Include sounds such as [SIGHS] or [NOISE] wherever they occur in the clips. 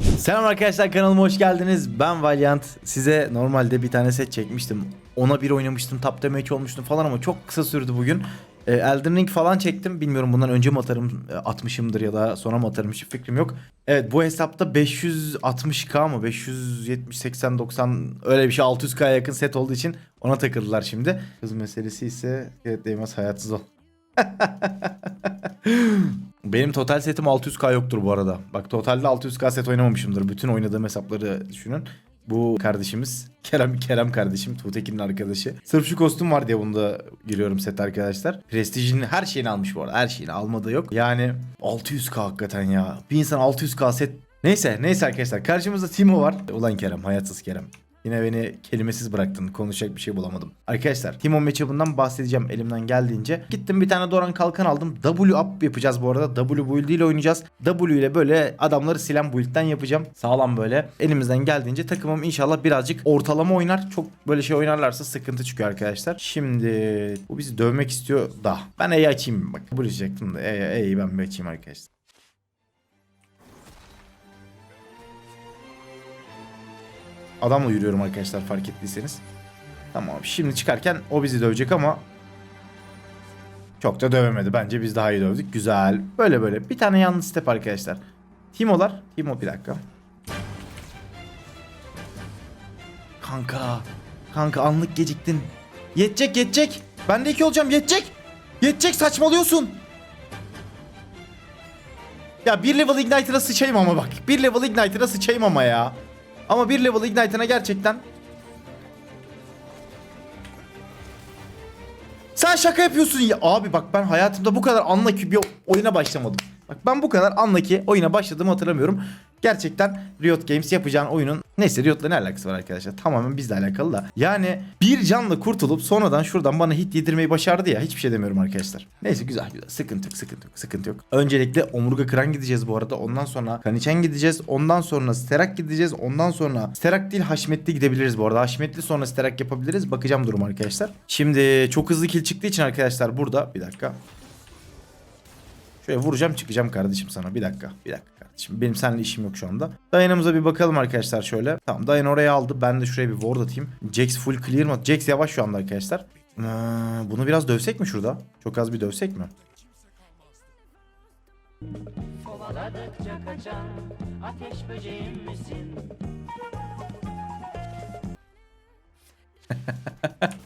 Selam arkadaşlar kanalıma hoş geldiniz. Ben Valiant. Size normalde bir tane set çekmiştim. Ona bir oynamıştım. Top damage olmuştum falan ama çok kısa sürdü bugün. E, Elden Ring falan çektim. Bilmiyorum bundan önce mi atarım e, atmışımdır ya da sonra mı atarım hiç fikrim yok. Evet bu hesapta 560k mı 570 80 90 öyle bir şey 600k yakın set olduğu için ona takıldılar şimdi. Kız meselesi ise evet değmez hayatsız ol. [LAUGHS] Benim total setim 600k yoktur bu arada. Bak totalde 600k set oynamamışımdır. Bütün oynadığım hesapları düşünün. Bu kardeşimiz [LAUGHS] Kerem Kerem kardeşim Tuğtekin'in arkadaşı. Sırf şu kostüm var diye bunda giriyorum set arkadaşlar. Prestijinin her şeyini almış bu arada. Her şeyini almadığı yok. Yani 600k hakikaten ya. Bir insan 600k set Neyse neyse arkadaşlar karşımızda Timo var. Ulan Kerem hayatsız Kerem. Yine beni kelimesiz bıraktın. Konuşacak bir şey bulamadım. Arkadaşlar Timo matchup'ından bahsedeceğim elimden geldiğince. Gittim bir tane Doran kalkan aldım. W up yapacağız bu arada. W build ile oynayacağız. W ile böyle adamları silen build'den yapacağım. Sağlam böyle. Elimizden geldiğince takımım inşallah birazcık ortalama oynar. Çok böyle şey oynarlarsa sıkıntı çıkıyor arkadaşlar. Şimdi bu bizi dövmek istiyor da. Ben E'yi açayım bak. De E'yi E'yi ben bir açayım arkadaşlar. Adamla yürüyorum arkadaşlar fark ettiyseniz. Tamam şimdi çıkarken o bizi dövecek ama çok da dövemedi. Bence biz daha iyi dövdük. Güzel. Böyle böyle. Bir tane yanlış step arkadaşlar. Timo'lar. Timo bir dakika. Kanka. Kanka anlık geciktin. Yetecek yetecek. Ben de iki olacağım yetecek. Yetecek saçmalıyorsun. Ya bir level igniter'a sıçayım ama bak. Bir level igniter'a sıçayım ama ya. Ama bir level ignite'ına gerçekten Sen şaka yapıyorsun ya. Abi bak ben hayatımda bu kadar anlaki bir oyuna başlamadım. Bak ben bu kadar anlaki oyuna başladığımı hatırlamıyorum. Gerçekten Riot Games yapacağın oyunun neyse Riot'la ne alakası var arkadaşlar? Tamamen bizle alakalı da. Yani bir canla kurtulup sonradan şuradan bana hit yedirmeyi başardı ya. Hiçbir şey demiyorum arkadaşlar. Neyse güzel güzel. Sıkıntı yok sıkıntı yok sıkıntı yok. Öncelikle omurga kıran gideceğiz bu arada. Ondan sonra Kaniçen gideceğiz. Ondan sonra Sterak gideceğiz. Ondan sonra Sterak değil Haşmetli gidebiliriz bu arada. Haşmetli sonra Sterak yapabiliriz. Bakacağım durum arkadaşlar. Şimdi çok hızlı kill çıktığı için arkadaşlar burada bir dakika. Şöyle vuracağım çıkacağım kardeşim sana. Bir dakika. Bir dakika kardeşim. Benim seninle işim yok şu anda. Dayanımıza bir bakalım arkadaşlar şöyle. Tamam Dayan oraya aldı. Ben de şuraya bir ward atayım. Jax full clear mı? Jax yavaş şu anda arkadaşlar. Ee, bunu biraz dövsek mi şurada? Çok az bir dövsek mi? Kovaladıkça kaçan ateş böceğim misin? [LAUGHS]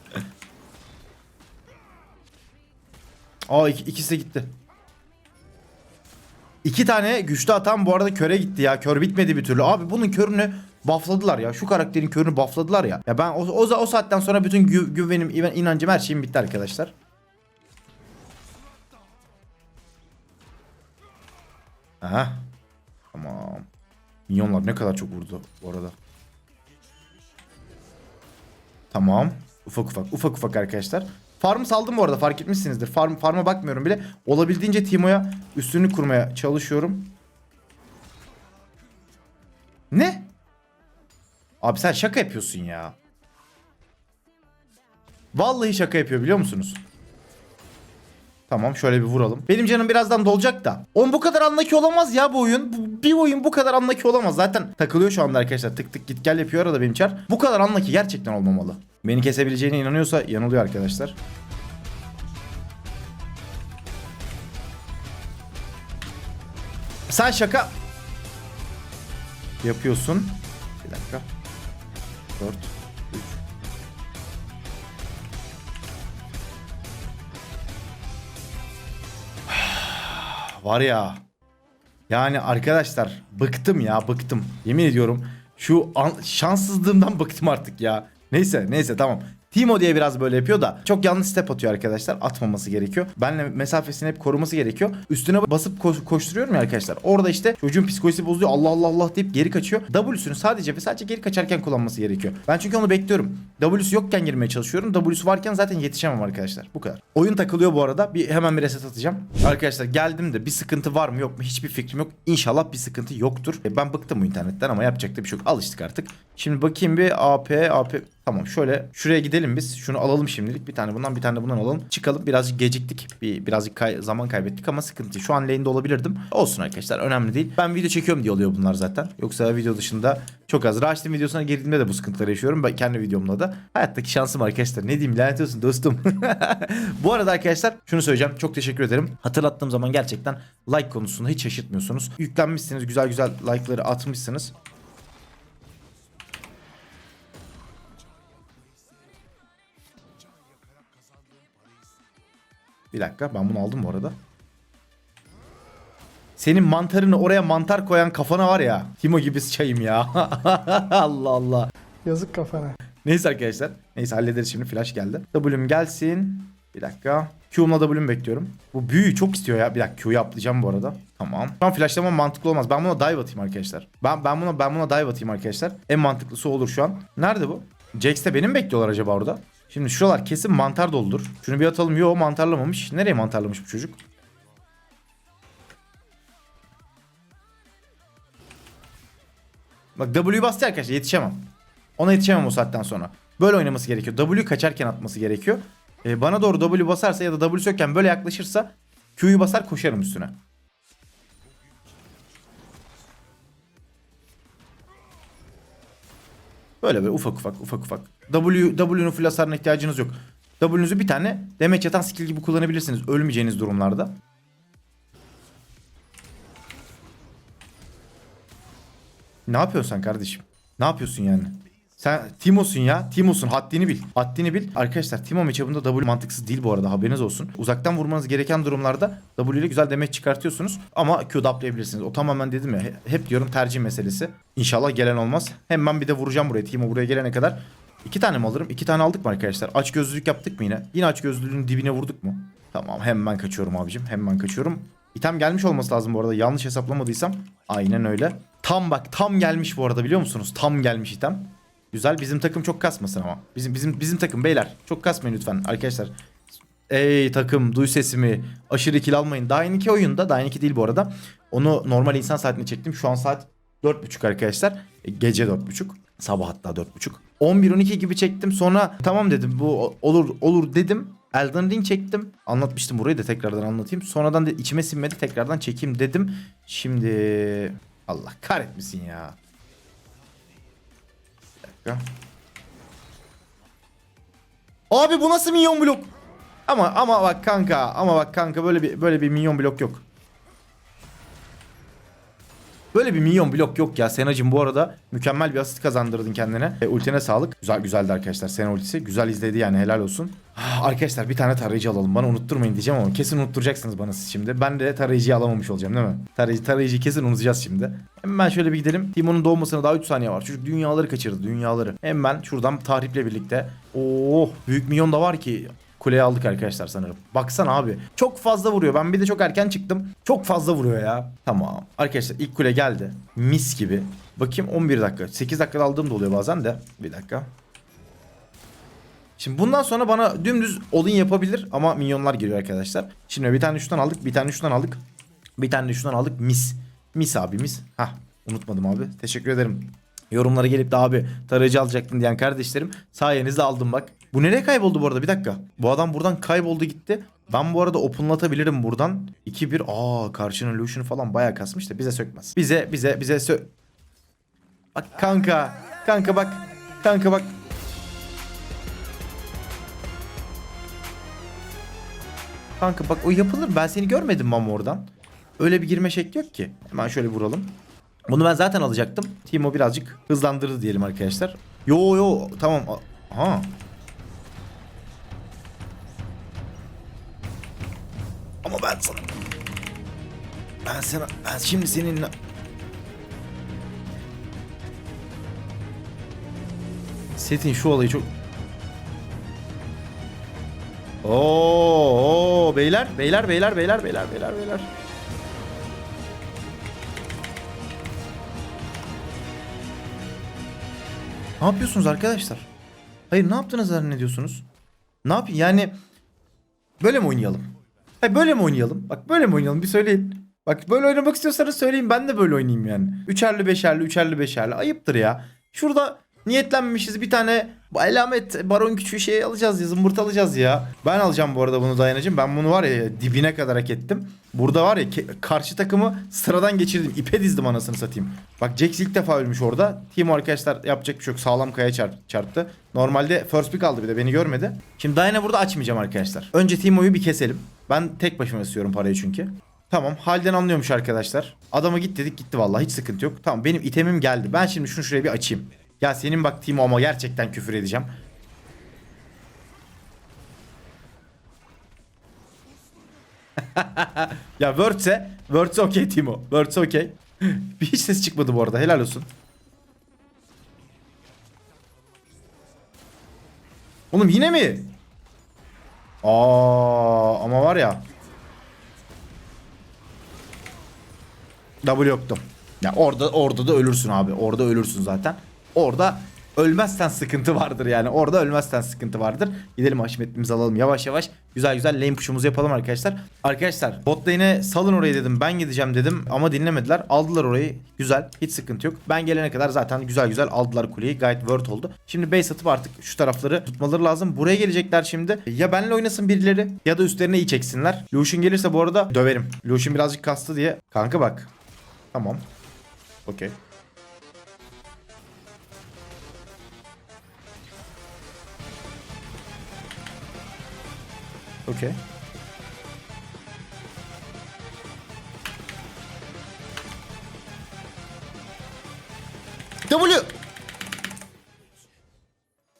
Aa ik- ikisi de gitti. İki tane güçlü atan bu arada köre gitti ya. Kör bitmedi bir türlü. Abi bunun körünü buffladılar ya. Şu karakterin körünü buffladılar ya. Ya ben o, o, o saatten sonra bütün gü- güvenim, inan- inancım her şeyim bitti arkadaşlar. Aha. Tamam. Minyonlar ne kadar çok vurdu bu arada. Tamam. Ufak ufak ufak ufak arkadaşlar. Farmı saldım bu arada fark etmişsinizdir. Farm, farma bakmıyorum bile. Olabildiğince Timo'ya üstünlük kurmaya çalışıyorum. Ne? Abi sen şaka yapıyorsun ya. Vallahi şaka yapıyor biliyor musunuz? Tamam şöyle bir vuralım. Benim canım birazdan dolacak da. On bu kadar anlaki olamaz ya bu oyun. Bu- bir oyun bu kadar anlaki olamaz. Zaten takılıyor şu anda arkadaşlar. Tık tık git gel yapıyor arada benim çar. Bu kadar anlaki gerçekten olmamalı. Beni kesebileceğine inanıyorsa yanılıyor arkadaşlar. Sen şaka yapıyorsun. Bir dakika. 4 3 [SIGHS] Var ya. Yani arkadaşlar bıktım ya bıktım. Yemin ediyorum şu an, şanssızlığımdan bıktım artık ya. Neyse neyse tamam. Timo diye biraz böyle yapıyor da çok yanlış step atıyor arkadaşlar. Atmaması gerekiyor. Benle mesafesini hep koruması gerekiyor. Üstüne basıp ko- koşturuyorum ya arkadaşlar. Orada işte çocuğun psikolojisi bozuluyor. Allah Allah Allah deyip geri kaçıyor. W'sünü sadece ve sadece geri kaçarken kullanması gerekiyor. Ben çünkü onu bekliyorum. W'su yokken girmeye çalışıyorum. W'su varken zaten yetişemem arkadaşlar. Bu kadar. Oyun takılıyor bu arada. Bir hemen bir reset atacağım. Arkadaşlar geldim de bir sıkıntı var mı yok mu hiçbir fikrim yok. İnşallah bir sıkıntı yoktur. E, ben bıktım bu internetten ama yapacak da bir şey yok. Alıştık artık. Şimdi bakayım bir AP AP Tamam şöyle şuraya gidelim biz. Şunu alalım şimdilik. Bir tane bundan bir tane bundan alalım. Çıkalım. Birazcık geciktik. Bir, birazcık kay- zaman kaybettik ama sıkıntı değil. Şu an lane'de olabilirdim. Olsun arkadaşlar önemli değil. Ben video çekiyorum diye oluyor bunlar zaten. Yoksa video dışında çok az. Raşit'in videosuna girdiğimde de bu sıkıntıları yaşıyorum. Ben kendi videomda da. Hayattaki şansım arkadaşlar. Ne diyeyim lanet olsun dostum. [LAUGHS] bu arada arkadaşlar şunu söyleyeceğim. Çok teşekkür ederim. Hatırlattığım zaman gerçekten like konusunda hiç şaşırtmıyorsunuz. Yüklenmişsiniz. Güzel güzel like'ları atmışsınız. Bir dakika ben bunu aldım bu arada. Senin mantarını oraya mantar koyan kafana var ya. Timo gibi çayım ya. [LAUGHS] Allah Allah. Yazık kafana. Neyse arkadaşlar. Neyse hallederiz şimdi. Flash geldi. W'm gelsin. Bir dakika. Q'umla W'm bekliyorum. Bu büyüyü çok istiyor ya. Bir dakika Q'yu atlayacağım bu arada. Tamam. Şu an flashlamam mantıklı olmaz. Ben buna dive atayım arkadaşlar. Ben ben buna ben buna dive atayım arkadaşlar. En mantıklısı olur şu an. Nerede bu? Jax'te beni mi bekliyorlar acaba orada? Şimdi şuralar kesin mantar doludur. Şunu bir atalım. Yo mantarlamamış. Nereye mantarlamış bu çocuk? Bak W bastı arkadaşlar yetişemem. Ona yetişemem o saatten sonra. Böyle oynaması gerekiyor. W kaçarken atması gerekiyor. Ee, bana doğru W basarsa ya da W sökken böyle yaklaşırsa Q'yu basar koşarım üstüne. Böyle böyle ufak ufak ufak ufak. W, W'nun full ihtiyacınız yok. W'nuzu bir tane demeç yatan skill gibi kullanabilirsiniz ölmeyeceğiniz durumlarda. Ne yapıyorsun sen kardeşim? Ne yapıyorsun yani? Sen Timo'sun ya. Timo'sun. Haddini bil. Haddini bil. Arkadaşlar Timo matchup'ında W mantıksız değil bu arada. Haberiniz olsun. Uzaktan vurmanız gereken durumlarda W ile güzel demeç çıkartıyorsunuz. Ama Q'da uplayabilirsiniz. O tamamen dedim ya. he- Hep diyorum tercih meselesi. İnşallah gelen olmaz. Hem ben bir de vuracağım buraya. Timo buraya gelene kadar. İki tane mi alırım? İki tane aldık mı arkadaşlar? Aç gözlülük yaptık mı yine? Yine aç gözlülüğün dibine vurduk mu? Tamam hemen kaçıyorum abicim. Hemen kaçıyorum. İtem gelmiş olması lazım bu arada. Yanlış hesaplamadıysam. Aynen öyle. Tam bak tam gelmiş bu arada biliyor musunuz? Tam gelmiş item. Güzel. Bizim takım çok kasmasın ama. Bizim bizim bizim takım beyler. Çok kasmayın lütfen arkadaşlar. Ey takım duy sesimi. Aşırı kill almayın. Daha yeni iki oyunda. Daha yeni iki değil bu arada. Onu normal insan saatine çektim. Şu an saat 4.30 arkadaşlar. E, Gece 4.30. Sabah hatta 4.30. 11-12 gibi çektim. Sonra tamam dedim bu olur olur dedim. Elden Ring çektim. Anlatmıştım burayı da tekrardan anlatayım. Sonradan da içime sinmedi. Tekrardan çekeyim dedim. Şimdi Allah kahretmesin ya. Dakika. Abi bu nasıl minyon blok? Ama ama bak kanka ama bak kanka böyle bir böyle bir minyon blok yok. Böyle bir minyon blok yok ya. Senacım bu arada mükemmel bir asist kazandırdın kendine. E, ultine sağlık. Güzel güzeldi arkadaşlar Sena ultisi. Güzel izledi yani helal olsun. Ah, Arkadaşlar bir tane tarayıcı alalım. Bana unutturmayın diyeceğim ama kesin unutturacaksınız bana siz şimdi. Ben de tarayıcıyı alamamış olacağım değil mi? Tarayıcı, tarayıcıyı kesin unutacağız şimdi. Hemen şöyle bir gidelim. Timon'un doğmasına daha 3 saniye var. Çocuk dünyaları kaçırdı dünyaları. Hemen şuradan tahriple birlikte. Oo büyük milyon da var ki. Kuleyi aldık arkadaşlar sanırım. Baksana abi. Çok fazla vuruyor. Ben bir de çok erken çıktım. Çok fazla vuruyor ya. Tamam. Arkadaşlar ilk kule geldi. Mis gibi. Bakayım 11 dakika. 8 dakikada aldığım da oluyor bazen de. Bir dakika. Şimdi bundan sonra bana dümdüz olin yapabilir ama minyonlar geliyor arkadaşlar. Şimdi bir tane şundan aldık, bir tane şundan aldık. Bir tane şundan aldık. Mis. Mis abi mis. Hah unutmadım abi. Teşekkür ederim. Yorumlara gelip de abi tarayıcı alacaktın diyen kardeşlerim sayenizde aldım bak. Bu nereye kayboldu bu arada bir dakika. Bu adam buradan kayboldu gitti. Ben bu arada openlatabilirim buradan. 2-1 aa karşının Lucian'ı falan bayağı kasmış da bize sökmez. Bize bize bize sö... Bak kanka. Kanka bak. Kanka bak. Kanka bak o yapılır. Ben seni görmedim ama oradan. Öyle bir girme şekli yok ki. Hemen şöyle vuralım. Bunu ben zaten alacaktım. Timo birazcık hızlandırdı diyelim arkadaşlar. Yo yo tamam. Ha. Ama ben sana... Ben sana... Ben şimdi seninle... Setin şu olayı çok... Oo, oo beyler beyler beyler beyler beyler beyler beyler. Ne yapıyorsunuz arkadaşlar? Hayır ne yaptığınızı zannediyorsunuz? Ne yapayım yani böyle mi oynayalım? Hayır böyle mi oynayalım? Bak böyle mi oynayalım bir söyleyin. Bak böyle oynamak istiyorsanız söyleyin ben de böyle oynayayım yani. Üçerli beşerli üçerli beşerli ayıptır ya. Şurada Niyetlenmemişiz bir tane alamet baron küçüğü şey alacağız ya zımbırt alacağız ya. Ben alacağım bu arada bunu dayanacağım. Ben bunu var ya dibine kadar hak ettim. Burada var ya karşı takımı sıradan geçirdim. İpe dizdim anasını satayım. Bak Jax ilk defa ölmüş orada. Team arkadaşlar yapacak bir şey yok. Sağlam kaya çarp- çarptı. Normalde first pick aldı bir de beni görmedi. Şimdi Diana burada açmayacağım arkadaşlar. Önce Timo'yu bir keselim. Ben tek başıma istiyorum parayı çünkü. Tamam halden anlıyormuş arkadaşlar. Adama git dedik gitti vallahi hiç sıkıntı yok. Tamam benim itemim geldi. Ben şimdi şunu şuraya bir açayım. Ya senin bak Timo ama gerçekten küfür edeceğim. [LAUGHS] ya Word'se, Word'se okey Timo. Word'se okey. [LAUGHS] hiç ses çıkmadı bu arada helal olsun. Oğlum yine mi? Aa ama var ya. W yoktu. Ya orada orada da ölürsün abi. Orada ölürsün zaten. Orada ölmezsen sıkıntı vardır yani. Orada ölmezsen sıkıntı vardır. Gidelim haşmetimizi alalım yavaş yavaş. Güzel güzel lane push'umuzu yapalım arkadaşlar. Arkadaşlar bot lane'e salın orayı dedim. Ben gideceğim dedim ama dinlemediler. Aldılar orayı. Güzel. Hiç sıkıntı yok. Ben gelene kadar zaten güzel güzel aldılar kuleyi. Gayet word oldu. Şimdi base atıp artık şu tarafları tutmaları lazım. Buraya gelecekler şimdi. Ya benle oynasın birileri ya da üstlerine iyi çeksinler. Lucian gelirse bu arada döverim. Lucian birazcık kastı diye. Kanka bak. Tamam. Okey. Okey. W.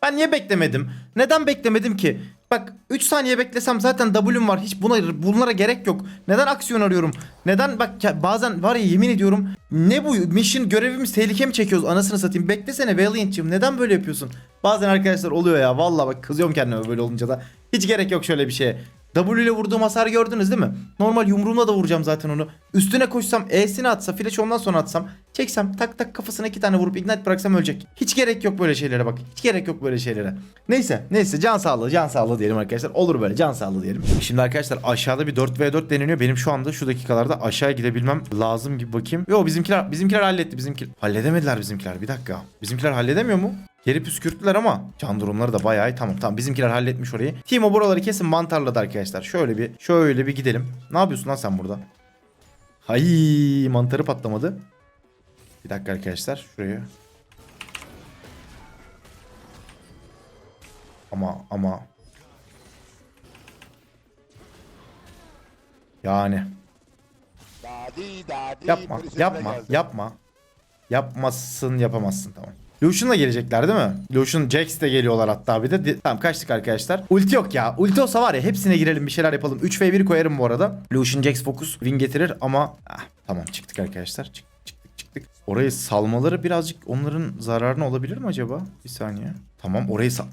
Ben niye beklemedim? Neden beklemedim ki? Bak 3 saniye beklesem zaten W'm var. Hiç buna bunlara gerek yok. Neden aksiyon arıyorum? Neden bak ya bazen var ya yemin ediyorum ne bu mission görevimiz tehlike mi çekiyoruz anasını satayım. Beklesene Valiant'cığım neden böyle yapıyorsun? Bazen arkadaşlar oluyor ya vallahi bak kızıyorum kendime böyle olunca da. Hiç gerek yok şöyle bir şeye. W ile vurduğum hasarı gördünüz değil mi? Normal yumruğumla da vuracağım zaten onu. Üstüne koşsam E'sini atsa flash ondan sonra atsam. Çeksem tak tak kafasına iki tane vurup ignite bıraksam ölecek. Hiç gerek yok böyle şeylere bak. Hiç gerek yok böyle şeylere. Neyse neyse can sağlığı can sağlığı diyelim arkadaşlar. Olur böyle can sağlığı diyelim. Şimdi arkadaşlar aşağıda bir 4v4 deneniyor. Benim şu anda şu dakikalarda aşağıya gidebilmem lazım gibi bakayım. Yo bizimkiler bizimkiler halletti bizimkiler. Halledemediler bizimkiler bir dakika. Bizimkiler halledemiyor mu? Geri püskürttüler ama can durumları da bayağı iyi. Tamam tamam bizimkiler halletmiş orayı. Timo buraları kesin mantarladı arkadaşlar. Şöyle bir şöyle bir gidelim. Ne yapıyorsun lan sen burada? Hay mantarı patlamadı. Bir dakika arkadaşlar şuraya. Ama ama yani Dadi dadi yapma yapma geldi. yapma. Yapmazsın yapamazsın tamam. Lucian'la gelecekler değil mi? Lucian Jax de geliyorlar hatta bir de. Di- Tamam kaçtık arkadaşlar. Ulti yok ya. Ulti olsa var ya hepsine girelim bir şeyler yapalım. 3v1 koyarım bu arada. Lucian Jax Focus win getirir ama ah, tamam çıktık arkadaşlar. Çık, çıktık çıktık. Orayı salmaları birazcık onların zararına olabilir mi acaba? Bir saniye. Tamam orayı sal.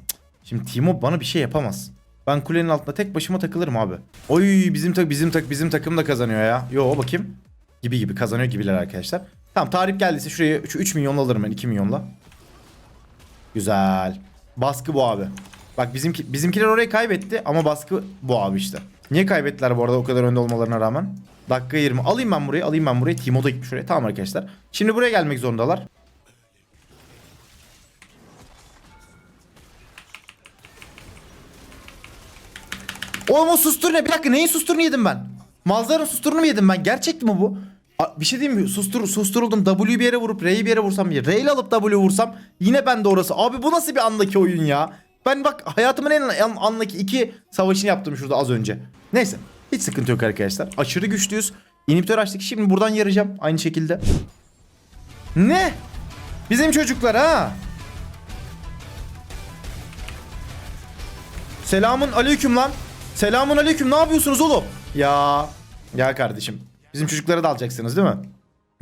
Şimdi Timo bana bir şey yapamaz. Ben kulenin altında tek başıma takılırım abi. Oy bizim tak bizim tak bizim takım da kazanıyor ya. Yo bakayım. Gibi gibi kazanıyor gibiler arkadaşlar. Tamam tarif geldiyse şuraya şu 3 milyonla alırım ben 2 milyonla. Güzel. Baskı bu abi. Bak bizimki, bizimkiler orayı kaybetti ama baskı bu abi işte. Niye kaybettiler bu arada o kadar önde olmalarına rağmen? Dakika 20. Alayım ben burayı alayım ben burayı. Timo da gitmiş oraya. Tamam arkadaşlar. Şimdi buraya gelmek zorundalar. Oğlum o sustur ne? Bir dakika neyin susturunu yedim ben? Malzara'nın susturunu mu yedim ben? Gerçek mi bu? A- Bir şey diyeyim mi? Sustur, susturuldum. W'yi bir yere vurup R'yi bir yere vursam. R ile alıp W vursam. Yine ben de orası. Abi bu nasıl bir andaki oyun ya? Ben bak hayatımın en an- andaki iki savaşını yaptım şurada az önce. Neyse. Hiç sıkıntı yok arkadaşlar. Aşırı güçlüyüz. İnhibitör açtık. Şimdi buradan yarayacağım. Aynı şekilde. Ne? Bizim çocuklar ha? Selamun aleyküm lan. Selamun aleyküm. Ne yapıyorsunuz oğlum? Ya. Ya kardeşim. Bizim çocuklara da alacaksınız değil mi?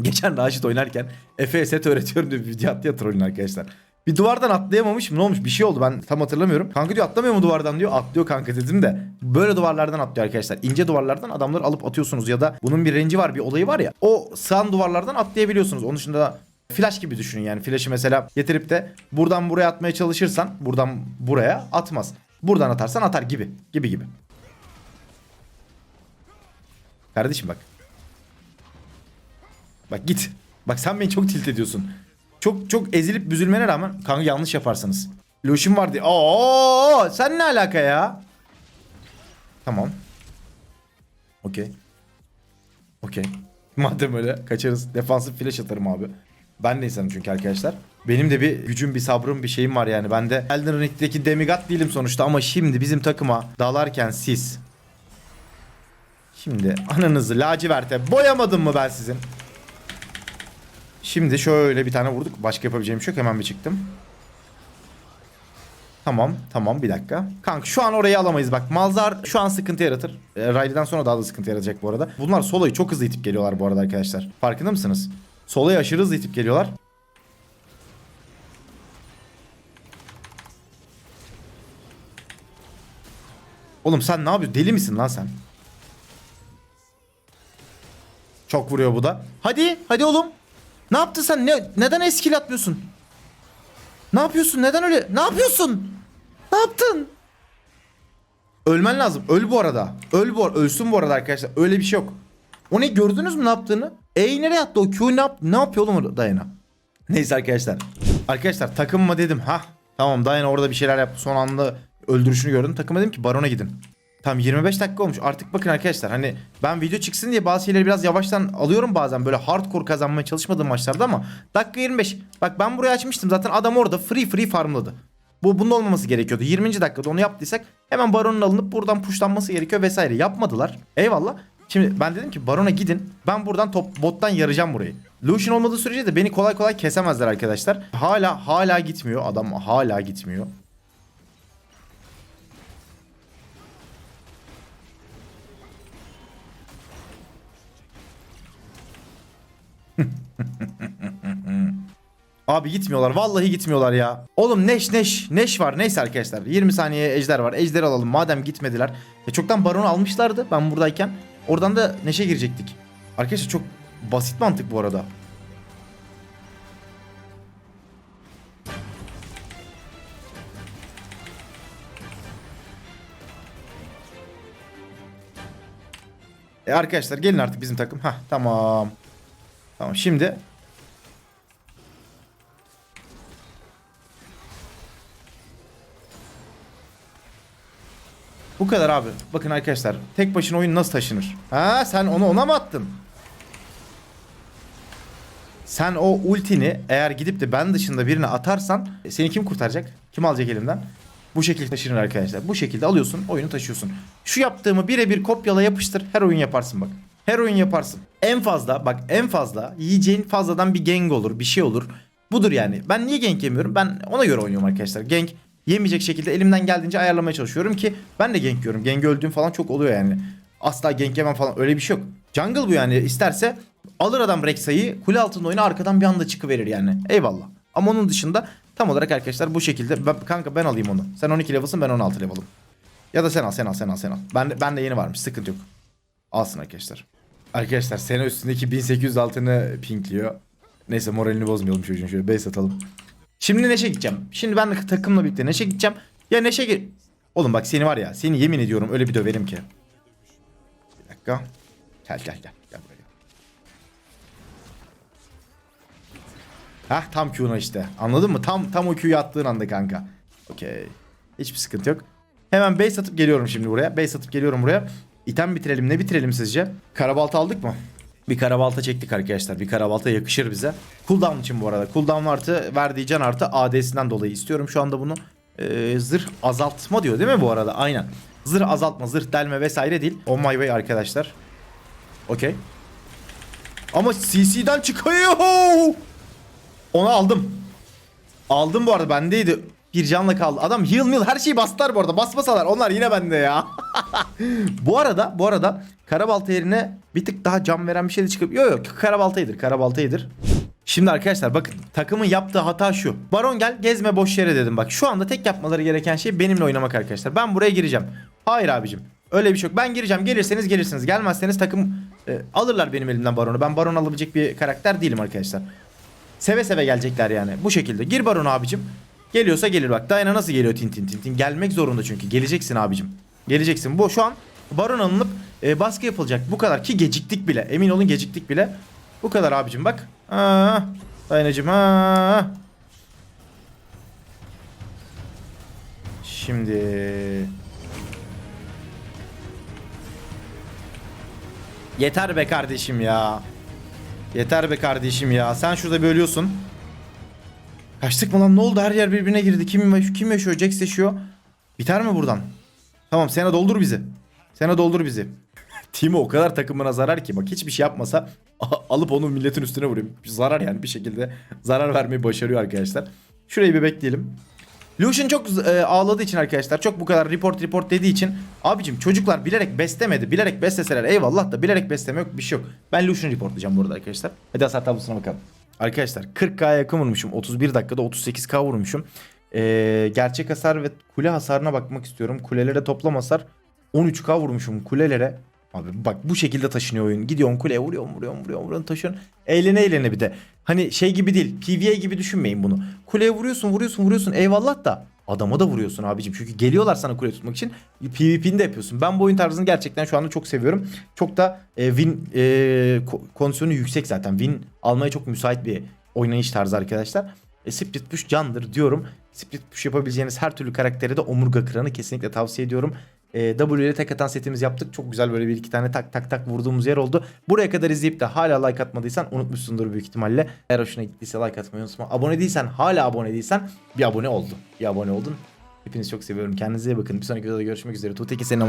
Geçen Raşit oynarken Efe'ye set öğretiyorum diye bir video attı ya trollün arkadaşlar. Bir duvardan atlayamamış mı ne olmuş bir şey oldu ben tam hatırlamıyorum. Kanka diyor atlamıyor mu duvardan diyor atlıyor kanka dedim de. Böyle duvarlardan atlıyor arkadaşlar. İnce duvarlardan adamları alıp atıyorsunuz ya da bunun bir renci var bir olayı var ya. O sığan duvarlardan atlayabiliyorsunuz. Onun dışında da Flash gibi düşünün yani. Flash'ı mesela getirip de buradan buraya atmaya çalışırsan buradan buraya atmaz. Buradan atarsan atar gibi. Gibi gibi. Kardeşim bak. Bak git. Bak sen beni çok tilt ediyorsun. Çok çok ezilip büzülmene rağmen kanka yanlış yaparsınız. Lucian var diye. Oo sen ne alaka ya? Tamam. Okey. Okey. [LAUGHS] Madem öyle kaçarız. Defansif flash atarım abi. Ben de insanım çünkü arkadaşlar. Benim de bir gücüm, bir sabrım, bir şeyim var yani. Ben de Elden Ring'deki demigod değilim sonuçta ama şimdi bizim takıma dalarken siz Şimdi ananızı laciverte boyamadım mı ben sizin? Şimdi şöyle bir tane vurduk. Başka yapabileceğim bir şey yok. Hemen bir çıktım. Tamam tamam bir dakika. Kanka şu an orayı alamayız bak. Malzar şu an sıkıntı yaratır. E, Riley'den sonra daha da sıkıntı yaratacak bu arada. Bunlar Solo'yu çok hızlı itip geliyorlar bu arada arkadaşlar. Farkında mısınız? Solo'yu aşırı hızlı itip geliyorlar. Oğlum sen ne yapıyorsun? Deli misin lan sen? Çok vuruyor bu da. Hadi, hadi oğlum. Ne yaptın sen? Ne, neden eskil atmıyorsun? Ne yapıyorsun? Neden öyle? Ne yapıyorsun? Ne yaptın? Ölmen lazım. Öl bu arada. Öl bu. Ölsün bu arada arkadaşlar. Öyle bir şey yok. O ne gördünüz mü ne yaptığını? E nereye attı o Q ne, yap ne yapıyor oğlum Dayana? Neyse arkadaşlar. Arkadaşlar takımıma dedim ha. Tamam Dayana orada bir şeyler yaptı. Son anda öldürüşünü gördüm. Takıma dedim ki Baron'a gidin. Tam 25 dakika olmuş. Artık bakın arkadaşlar hani ben video çıksın diye bazı şeyleri biraz yavaştan alıyorum bazen böyle hardcore kazanmaya çalışmadığım maçlarda ama dakika 25. Bak ben burayı açmıştım zaten adam orada free free farmladı. Bu bunun olmaması gerekiyordu. 20. dakikada onu yaptıysak hemen baronun alınıp buradan puşlanması gerekiyor vesaire. Yapmadılar. Eyvallah. Şimdi ben dedim ki barona gidin. Ben buradan top bottan yarayacağım burayı. Lucian olmadığı sürece de beni kolay kolay kesemezler arkadaşlar. Hala hala gitmiyor. Adam hala gitmiyor. [LAUGHS] Abi gitmiyorlar. Vallahi gitmiyorlar ya. Oğlum Neş Neş. Neş var. Neyse arkadaşlar. 20 saniye Ejder var. Ejder alalım. Madem gitmediler. Ya çoktan Baron almışlardı ben buradayken. Oradan da Neş'e girecektik. Arkadaşlar çok basit mantık bu arada. E arkadaşlar gelin artık bizim takım. Hah tamam. Tamam şimdi Bu kadar abi. Bakın arkadaşlar. Tek başına oyun nasıl taşınır? Ha sen onu ona mı attın? Sen o ultini eğer gidip de ben dışında birine atarsan e, seni kim kurtaracak? Kim alacak elimden? Bu şekilde taşınır arkadaşlar. Bu şekilde alıyorsun oyunu taşıyorsun. Şu yaptığımı birebir kopyala yapıştır. Her oyun yaparsın bak. Her oyun yaparsın. En fazla bak en fazla yiyeceğin fazladan bir gank olur bir şey olur. Budur yani. Ben niye gank yemiyorum? Ben ona göre oynuyorum arkadaşlar. Gank yemeyecek şekilde elimden geldiğince ayarlamaya çalışıyorum ki ben de gank yiyorum. Gank öldüğüm falan çok oluyor yani. Asla gank yemem falan öyle bir şey yok. Jungle bu yani isterse alır adam Rexa'yı kule altında oyuna arkadan bir anda çıkıverir yani. Eyvallah. Ama onun dışında tam olarak arkadaşlar bu şekilde ben, kanka ben alayım onu. Sen 12 level'sın ben 16 level'ım. Ya da sen al sen al sen al sen al. Ben, ben de yeni varmış sıkıntı yok. Alsın arkadaşlar. Arkadaşlar sene üstündeki 1800 altını pinkliyor. Neyse moralini bozmayalım çocuğun şöyle base atalım. Şimdi Neşe gideceğim. Şimdi ben takımla birlikte Neşe gideceğim. Ya Neşe gir. Oğlum bak seni var ya seni yemin ediyorum öyle bir döverim ki. Bir dakika. Gel gel gel. Gel buraya. Hah tam Q'na işte. Anladın mı? Tam tam o Q'yu attığın anda kanka. Okey. Hiçbir sıkıntı yok. Hemen base atıp geliyorum şimdi buraya. Base atıp geliyorum buraya. İtem bitirelim. Ne bitirelim sizce? Karabalta aldık mı? Bir karabalta çektik arkadaşlar. Bir karabalta yakışır bize. Cooldown için bu arada. Cooldown artı verdiği can artı AD'sinden dolayı istiyorum şu anda bunu. Ee, zırh azaltma diyor değil mi bu arada? Aynen. Zırh azaltma, zırh delme vesaire değil. On my way arkadaşlar. Okey. Ama CC'den çıkıyor. Onu aldım. Aldım bu arada bendeydi. Bir canla kaldı. Adam heal meal her şeyi bastılar bu arada. Basmasalar onlar yine bende ya. [LAUGHS] bu arada bu arada karabalta yerine bir tık daha can veren bir şey de çıkıp yok yok karabaltaydır karabaltaydır. Şimdi arkadaşlar bakın takımın yaptığı hata şu. Baron gel gezme boş yere dedim bak. Şu anda tek yapmaları gereken şey benimle oynamak arkadaşlar. Ben buraya gireceğim. Hayır abicim. Öyle bir şey yok. Ben gireceğim. Gelirseniz gelirsiniz. Gelmezseniz takım e, alırlar benim elimden Baron'u. Ben Baron alabilecek bir karakter değilim arkadaşlar. Seve seve gelecekler yani. Bu şekilde. Gir Baron abicim. Geliyorsa gelir bak. Diana nasıl geliyor tin tin tin tin. Gelmek zorunda çünkü. Geleceksin abicim. Geleceksin. Bu şu an Baron alınıp e, baskı yapılacak. Bu kadar ki geciktik bile. Emin olun geciktik bile. Bu kadar abicim bak. Aa, Dayanacım ha. Şimdi Yeter be kardeşim ya. Yeter be kardeşim ya. Sen şurada bir ölüyorsun. Kaçtık mı lan? Ne oldu? Her yer birbirine girdi. Kim, kim yaşıyor? Jax yaşıyor. Biter mi buradan? Tamam Sena doldur bizi. Sena doldur bizi. [LAUGHS] Timo o kadar takımına zarar ki bak hiçbir şey yapmasa [LAUGHS] alıp onu milletin üstüne vuruyor. Zarar yani bir şekilde zarar vermeyi başarıyor arkadaşlar. Şurayı bir bekleyelim. Lucian çok e, ağladığı için arkadaşlar çok bu kadar report report dediği için abicim çocuklar bilerek beslemedi. Bilerek besleseler eyvallah da bilerek besleme yok bir şey yok. Ben Lucian reportlayacağım burada arkadaşlar. Hadi hasar tablosuna bakalım. Arkadaşlar 40k yakın vurmuşum. 31 dakikada 38k vurmuşum. E, gerçek hasar ve kule hasarına bakmak istiyorum. Kulelere toplam hasar 13k vurmuşum kulelere. Abi bak bu şekilde taşınıyor oyun. Gidiyorsun kuleye vuruyorsun vuruyorsun vuruyorsun vuruyorsun taşıyorsun. Eğlene eğlene bir de. Hani şey gibi değil. PvE gibi düşünmeyin bunu. Kuleye vuruyorsun vuruyorsun vuruyorsun eyvallah da adama da vuruyorsun abicim. Çünkü geliyorlar sana kule tutmak için. PvP'ni de yapıyorsun. Ben bu oyun tarzını gerçekten şu anda çok seviyorum. Çok da e, win e, ko- kondisyonu yüksek zaten. Win almaya çok müsait bir oynayış tarzı arkadaşlar. E, split push candır diyorum. Split push yapabileceğiniz her türlü karaktere de omurga kıranı kesinlikle tavsiye ediyorum. E, W ile tek atan setimizi yaptık. Çok güzel böyle bir iki tane tak tak tak vurduğumuz yer oldu. Buraya kadar izleyip de hala like atmadıysan unutmuşsundur büyük ihtimalle. Eğer hoşuna gittiyse like atmayı unutma. Abone değilsen hala abone değilsen bir abone oldun. Bir abone oldun. Hepinizi çok seviyorum. Kendinize iyi bakın. Bir sonraki videoda görüşmek üzere. Tuğtekin senin